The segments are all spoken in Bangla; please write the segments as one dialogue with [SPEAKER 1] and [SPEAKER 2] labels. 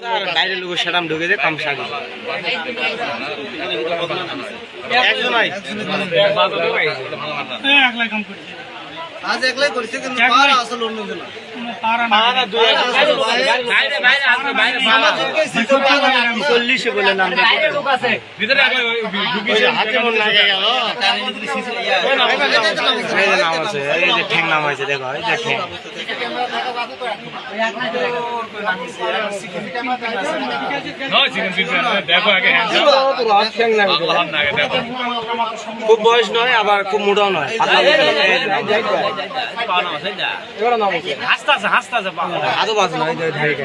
[SPEAKER 1] বাইরে লোক সেরাম ঢুকে যে কম সাগর। একজন আই
[SPEAKER 2] আজ একলাই করেছে কিন্তু পাওয়ার আসল
[SPEAKER 1] বলে নাম হাতে মন লাগে গেল এই যে নাম আছে এই যে ঠ্যাং নাম আছে দেখো এই যে ঠ্যাং খুব বয়স নয় আবার খুব মোটাও নয়
[SPEAKER 3] হাসতে আছে হাসতে আছে
[SPEAKER 1] আদৌ বাজ নয় এই যে ধারিটা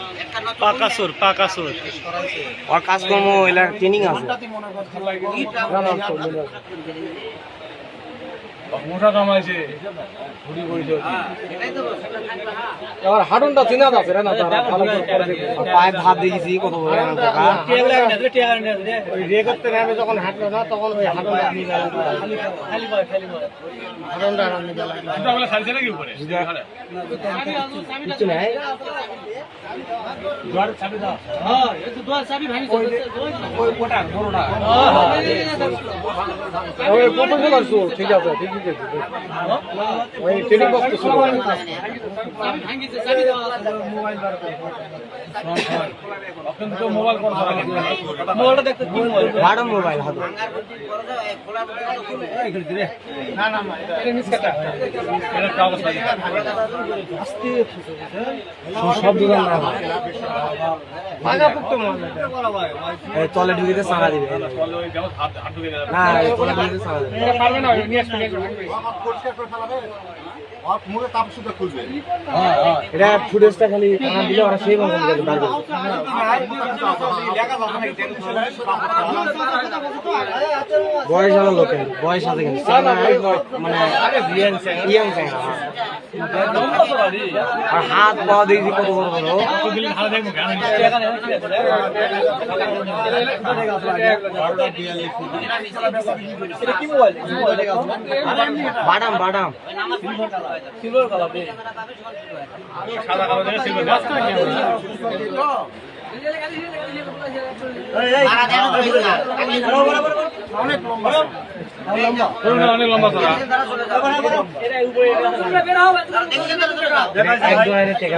[SPEAKER 1] পাকাসুর পাকাসুর। ওর কাজকর্ম এলাকা ট্রেনিং আছে
[SPEAKER 3] মোটা কামাইছে
[SPEAKER 4] এবার হাডনটা চিনা আছে রে না তারা ভালো করে করে দেখবে।
[SPEAKER 1] আর পায়ে ভাত দেখেছি কত বড় একটা টাকা ওই রে করতে নেবে যখন হাঁটলো না তখন ওই হাঁটনটা নিয়ে গেল হাঁটনটা নিয়ে গেল
[SPEAKER 3] দুটা বলে ছাড়ছে নাকি উপরে?
[SPEAKER 1] কিছু নাই।
[SPEAKER 4] ওই প্রফেশনাল শো ঠিক আছে
[SPEAKER 1] পুক্ত ঢুকিতে সারা দিবে। না তলে ঢুকিতে সারা দিবে। পরিষ্কার করে ফেলাবে?
[SPEAKER 4] পারবে না নিয়ে আসবে
[SPEAKER 1] এটা ফুটেজটা খালি কানা দিলে ওরা সেই মতন করে বার করবে বয়স হলো লোকের বয়স আছে কিন্তু। মানে ইয়াং আর হাত পা দেখছি কত বড় বড়।
[SPEAKER 3] দিলে ভালো
[SPEAKER 1] বাদাম বাদাম
[SPEAKER 3] সাদা কালো দেখে সিলভার। অনেক লম্বা চড়া
[SPEAKER 1] এক জনের টেকা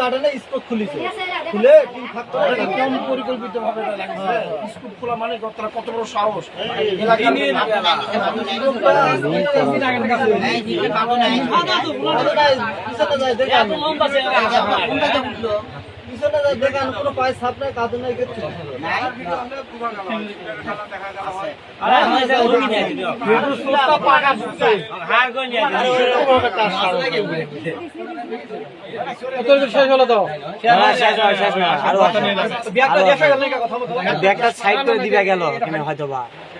[SPEAKER 2] কাটানে স্পট খুলিছে খুলে থাকতো একদম পরিকল্পিত ভাবে লাগছে স্কুল খোলা মানে কতটা কত বড় সাহস পিছনে কোনো পায়ে ছাপ নাই নাই
[SPEAKER 1] হ্যাঁ, শেষ হয় শেষ হয় আরও আছে। ব্যাগটা সাইড করে দিবে গেল এখানে হয়তো বা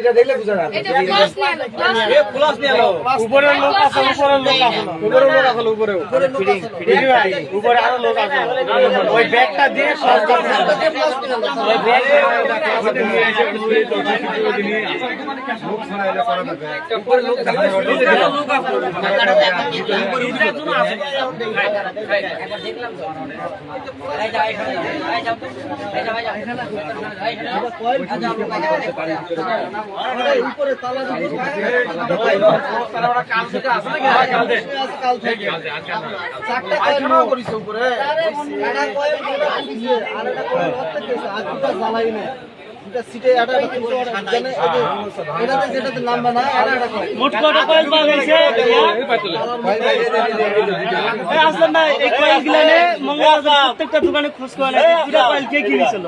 [SPEAKER 2] এক
[SPEAKER 1] দেখলে বুঝা যাবে।
[SPEAKER 5] নিয়ে
[SPEAKER 1] প্লাস নিয়ে
[SPEAKER 4] উপরের লোক আছে উপরের লোক আছে উপরের লোক আছে উপরে
[SPEAKER 1] ফিটিং ফিটিং
[SPEAKER 4] উপরে আরও লোক আছে। ওই ব্যাগটা দিয়ে সব
[SPEAKER 1] ওই ব্যাগ উপরে লোক
[SPEAKER 2] উপরে উপরে আর দুটা জ্বালাই না দুটা সিটে একটা জানে এটাতে যেটাতে নাম্বার না আর একটা কয়েল
[SPEAKER 6] মোট কটা কয়েল পাওয়া গেছে এই আসলাম ভাই এই কয়েল গুলানে মঙ্গলবার প্রত্যেকটা দোকানে খোঁজ করে কয়েল কে কিনেছিল?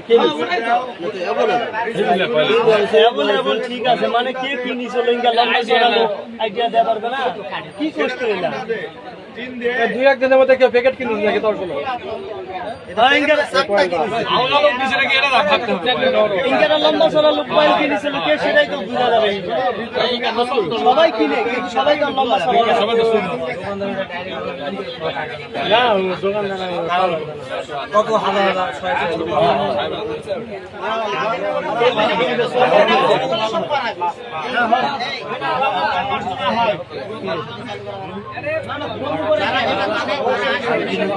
[SPEAKER 2] কে
[SPEAKER 6] ঠিক আছে মানে কে লম্বা চড়ালো আইডিয়া দেওয়া পারবে কি কষ্ট
[SPEAKER 4] দুই এক দিনের মধ্যে কেউ প্যাকেট কিনে নাকি? তোর কোনো
[SPEAKER 6] ইনকারা লম্বা চড়া লোক সেটাই তো বোঝা যাবে। সবাই কিনে সবাই তো লম্বা চড়া
[SPEAKER 3] সবাই তো শুনো
[SPEAKER 4] না দোকানদার
[SPEAKER 1] কত হাজার হাজার ছয়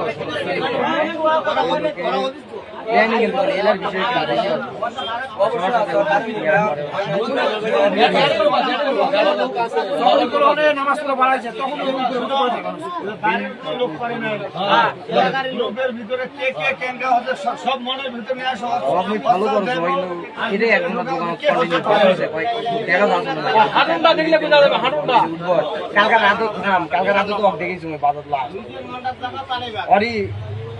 [SPEAKER 2] ভিতরে নিয়ে আসা।
[SPEAKER 1] আপনি ভালো করছ ভাই এটাই দেখা যাচ্ছে না কালকে রাতে তো দেখেছি বাজার লাগ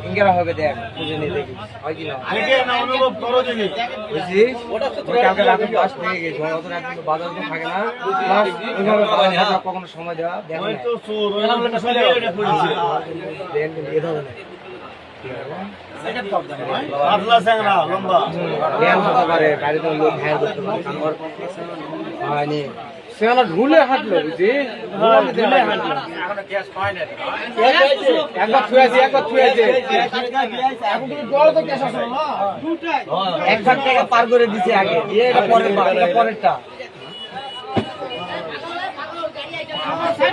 [SPEAKER 1] ইঙ্গেরা হবে দেখ খুঁজে নিয়ে দেখি হয় কি না?
[SPEAKER 2] দেখে না অনুভব করো দেখি
[SPEAKER 1] বুঝছিস কালকে রাতে বাস পেয়ে গেছি অত রাত কিন্তু বাজার তো থাকে না। প্লাস ওইভাবে বাজার হাতে কখনো সময় দেওয়া দেখো না।
[SPEAKER 2] তো চোর ওই নামটা ফেলে এটা পড়েছে
[SPEAKER 1] দেখ কিন্তু এ ধরনের
[SPEAKER 2] পাতলা লম্বা।
[SPEAKER 1] হয়নি।
[SPEAKER 4] সেখানে ঢুলে হাঁটলো বুঝি ঢুলে হাঁটলো একবার থুয়েছে একবার
[SPEAKER 2] বড় আসলো না
[SPEAKER 1] একবার থেকে পার করে দিছে আগে দিয়ে এটা পরের এটা পরেরটা এটা